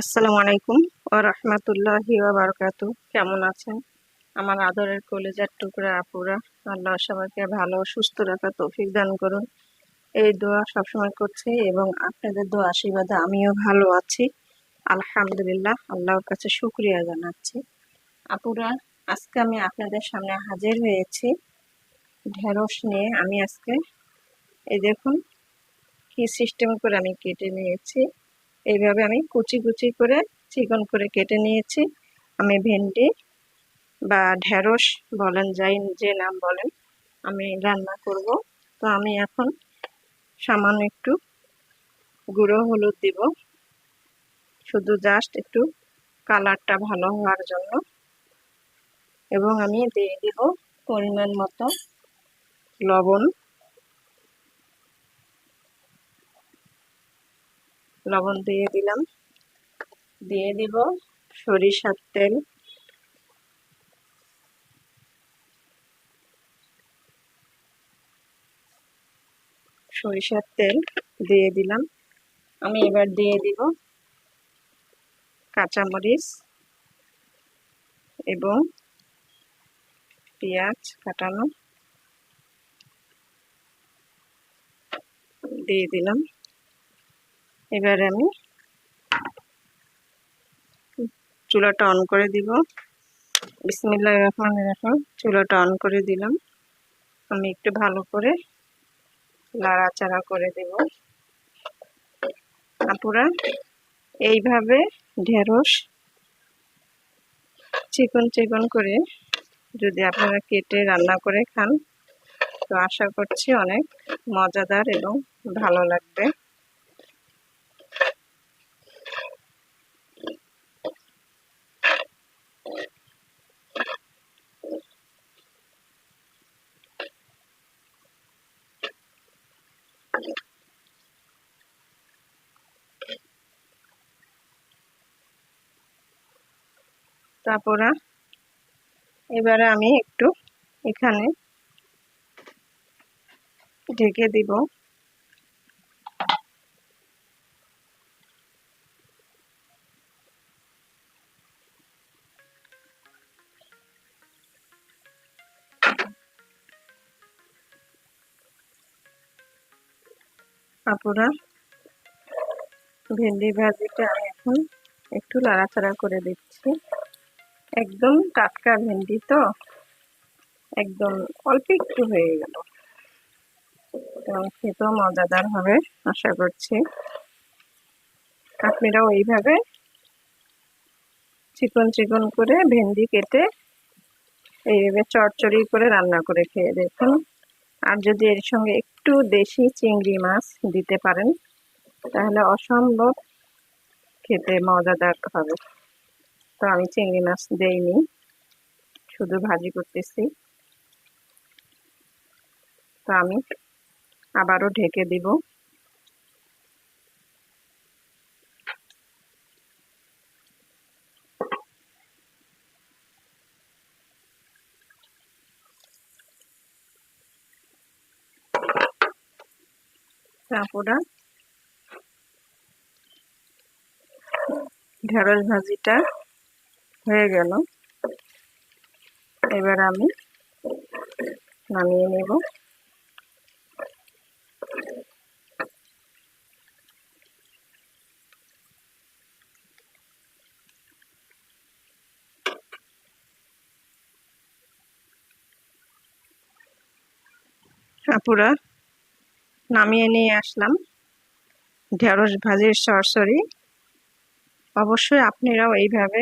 আসসালামু আলাইকুম ও রহমতুল্লাহি বারকাতু কেমন আছেন? আমার আদরের কলেজার টুকরা আপুরা, আল্লাহ সবাইকে ভালো সুস্থ রাখা তৌফিক দান করুন। এই দোয়া সবসময় করছি এবং আপনাদের দোয়া আশীর্বাদে আমিও ভালো আছি। আলহামদুলিল্লাহ, আল্লাহর কাছে শুক্রিয়া জানাচ্ছি। আপুরা, আজকে আমি আপনাদের সামনে হাজির হয়েছি ঢেঁড়স নিয়ে। আমি আজকে, এই দেখুন, কি সিস্টেম করে আমি কেটে নিয়েছি। এইভাবে আমি কুচি কুচি করে চিকন করে কেটে নিয়েছি। আমি ভেন্ডি বা ঢেঁড়স বলেন, যাই যে নাম বলেন, আমি রান্না করব। তো আমি এখন সামান্য একটু গুঁড়ো হলুদ দিব। শুধু জাস্ট একটু কালারটা ভালো হওয়ার জন্য। এবং আমি দিয়ে দিব পরিমাণ মতো লবণ। লবণ দিয়ে দিলাম। দিয়ে দিব সরিষার তেল। সরিষার তেল দিয়ে দিলাম। আমি এবার দিয়ে দিব কাঁচামরিচ এবং পেঁয়াজ কাটানো। দিয়ে দিলাম। এবার আমি চুলাটা অন করে দিব। বিসমিল্লা রহমান রাখুন চুলাটা অন করে দিলাম। আমি একটু ভালো করে লাড়াচাড়া করে দেব। আপুরা, এইভাবে ঢেঁড়স চিকন চিকন করে যদি আপনারা কেটে রান্না করে খান, তো আশা করছি অনেক মজাদার এবং ভালো লাগবে। তারপরে এবারে আমি একটু এখানে ঢেকে দিব। আপুরা ভেন্ডি ভাজিটা আমি এখন একটু লাড়াচাড়া করে দিচ্ছি। একদম টাটকা ভেন্ডি তো। একদম অল্প একটু হয়ে গেল। এবং খেতেও মজাদার হবে, আশা করছি। আপনারাও ওইভাবে চিকন চিকন করে ভেন্ডি কেটে এইভাবে চড়চড়ি করে রান্না করে খেয়ে দেখুন। আর যদি এর সঙ্গে একটু দেশি চিংড়ি মাছ দিতে পারেন, তাহলে অসম্ভব খেতে মজাদার হবে। তো আমি চিংড়ি মাছ দেইনি, শুধু ভাজি করতেছি। তো আমি আবারও ঢেকে দিব। তারপরে ঢেঁড়স ভাজিটা। হয়ে গেল। এবার আমি নামিয়ে নেব। আপুরা, নামিয়ে নিয়ে আসলাম। ঢেঁড়স ভাজির সরসরি। অবশ্যই আপনারাও এইভাবে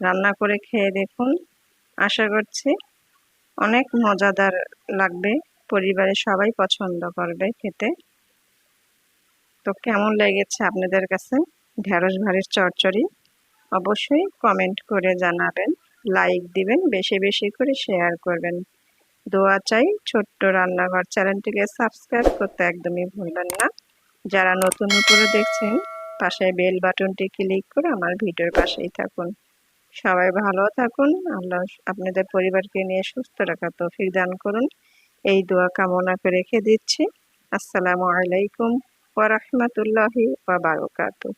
রান্না করে খেয়ে দেখুন। আশা করছি অনেক মজাদার লাগবে। পরিবারের সবাই পছন্দ করবে খেতে। তো কেমন লেগেছে আপনাদের কাছে ঢেঁড়স ভারির চরচড়ি অবশ্যই কমেন্ট করে জানাবেন লাইক দিবেন, বেশি বেশি করে শেয়ার করবেন। দোয়া চাই ছোট্ট রান্নাঘর চ্যানেলটিকে সাবস্ক্রাইব করতে একদমই ভুলবেন না। যারা নতুন করে দেখছেন, পাশে বেল বাটনটি ক্লিক করে আমার ভিডিওর পাশেই থাকুন। সবাই ভালো থাকুন। আল্লাহ আপনাদের পরিবারকে নিয়ে সুস্থ রাখা তৌফিক দান করুন। এই দোয়া কামনা করে রেখে দিচ্ছি। আসসালামু আলাইকুম ওয়া বারাকাতুহু।